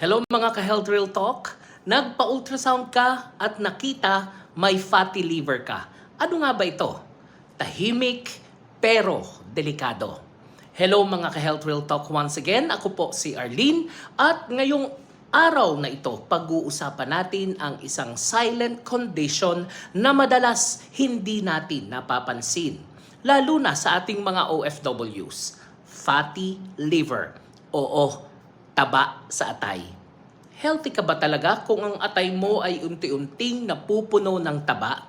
Hello mga ka-Health Real Talk. Nagpa-ultrasound ka at nakita may fatty liver ka. Ano nga ba ito? Tahimik pero delikado. Hello mga ka-Health Real Talk once again. Ako po si Arlene at ngayong araw na ito pag-uusapan natin ang isang silent condition na madalas hindi natin napapansin. Lalo na sa ating mga OFWs. Fatty liver. Oo, taba sa atay. Healthy ka ba talaga kung ang atay mo ay unti-unting napupuno ng taba?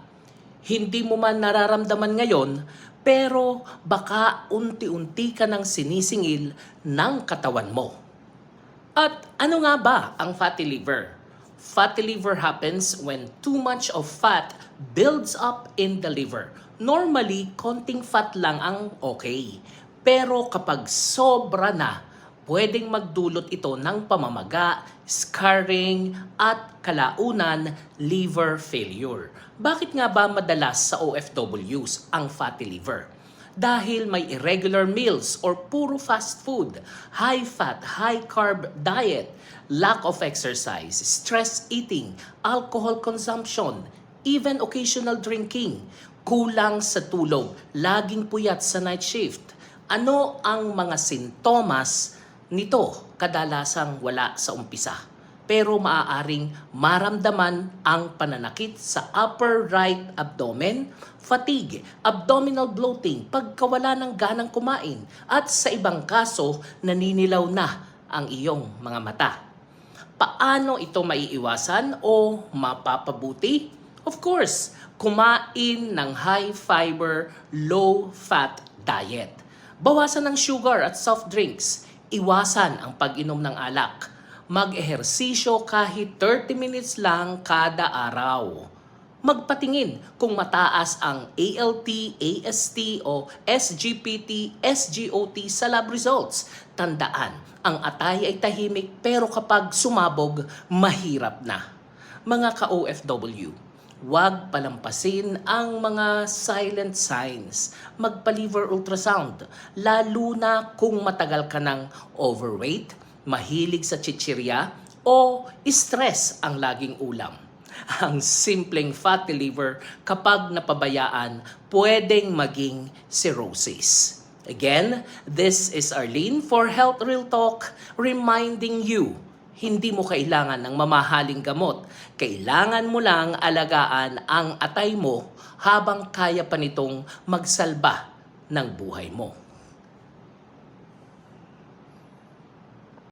Hindi mo man nararamdaman ngayon, pero baka unti-unti ka nang sinisingil ng katawan mo. At ano nga ba ang fatty liver? Fatty liver happens when too much of fat builds up in the liver. Normally, konting fat lang ang okay. Pero kapag sobra na, pwedeng magdulot ito ng pamamaga, scarring, at kalaunan liver failure. Bakit nga ba madalas sa OFWs ang fatty liver? Dahil may irregular meals or puro fast food, high fat, high carb diet, lack of exercise, stress eating, alcohol consumption, even occasional drinking, kulang sa tulog, laging puyat sa night shift. Ano ang mga sintomas nito? Kadalasang wala sa umpisa. Pero maaaring maramdaman ang pananakit sa upper right abdomen, fatigue, abdominal bloating, pagkawala ng ganang kumain, at sa ibang kaso, naninilaw na ang iyong mga mata. Paano ito maiiwasan o mapapabuti? Of course, kumain ng high fiber, low fat diet. Bawasan ng sugar at soft drinks. Iwasan ang pag-inom ng alak. Mag-ehersisyo kahit 30 minutes lang kada araw. Magpatingin kung mataas ang ALT, AST o SGPT, SGOT sa lab results. Tandaan, ang atay ay tahimik pero kapag sumabog, mahirap na. Mga ka-OFW, Huwag palampasin ang mga silent signs. Magpa-liver ultrasound, lalo na kung matagal ka ng overweight, mahilig sa chichirya, o stress ang laging ulam. Ang simpleng fatty liver kapag napabayaan, pwedeng maging cirrhosis. Again, this is Arlene for Health Real Talk reminding you hindi mo kailangan ng mamahaling gamot. Kailangan mo lang alagaan ang atay mo habang kaya pa nitong magsalba ng buhay mo.